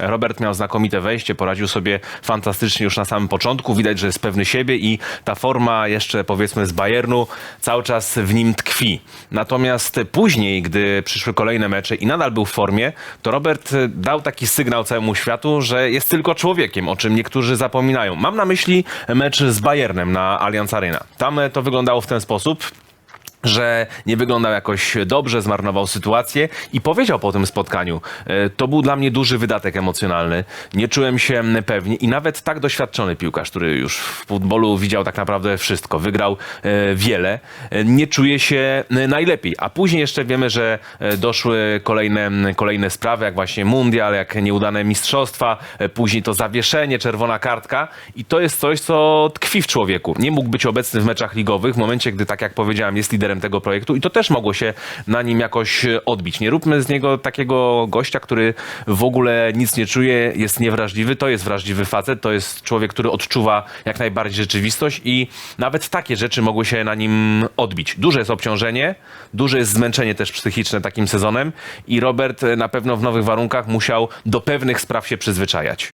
Robert miał znakomite wejście, poradził sobie fantastycznie już na samym początku. Widać, że jest pewny siebie i ta forma jeszcze powiedzmy z Bayernu cały czas w nim tkwi. Natomiast później, gdy przyszły kolejne mecze i nadal był w formie, to Robert dał taki sygnał całemu światu, że jest tylko człowiekiem, o czym niektórzy zapominają. Mam na myśli mecz z Bayernem na Allianz Arena. Tam to wyglądało w ten sposób że nie wyglądał jakoś dobrze, zmarnował sytuację i powiedział po tym spotkaniu, e, to był dla mnie duży wydatek emocjonalny, nie czułem się pewnie i nawet tak doświadczony piłkarz, który już w futbolu widział tak naprawdę wszystko, wygrał e, wiele, e, nie czuje się najlepiej. A później jeszcze wiemy, że doszły kolejne, kolejne sprawy, jak właśnie mundial, jak nieudane mistrzostwa, później to zawieszenie, czerwona kartka i to jest coś, co tkwi w człowieku. Nie mógł być obecny w meczach ligowych w momencie, gdy, tak jak powiedziałem, jest liderem tego projektu i to też mogło się na nim jakoś e, odbić. Nie róbmy z niego takiego gościa, który w ogóle nic nie czuje, jest niewrażliwy. To jest wrażliwy facet, to jest człowiek, który odczuwa jak najbardziej rzeczywistość i nawet takie rzeczy mogły się na nim odbić. Duże jest obciążenie, duże jest zmęczenie też psychiczne takim sezonem i Robert e, na pewno w nowych warunkach musiał do pewnych spraw się przyzwyczajać.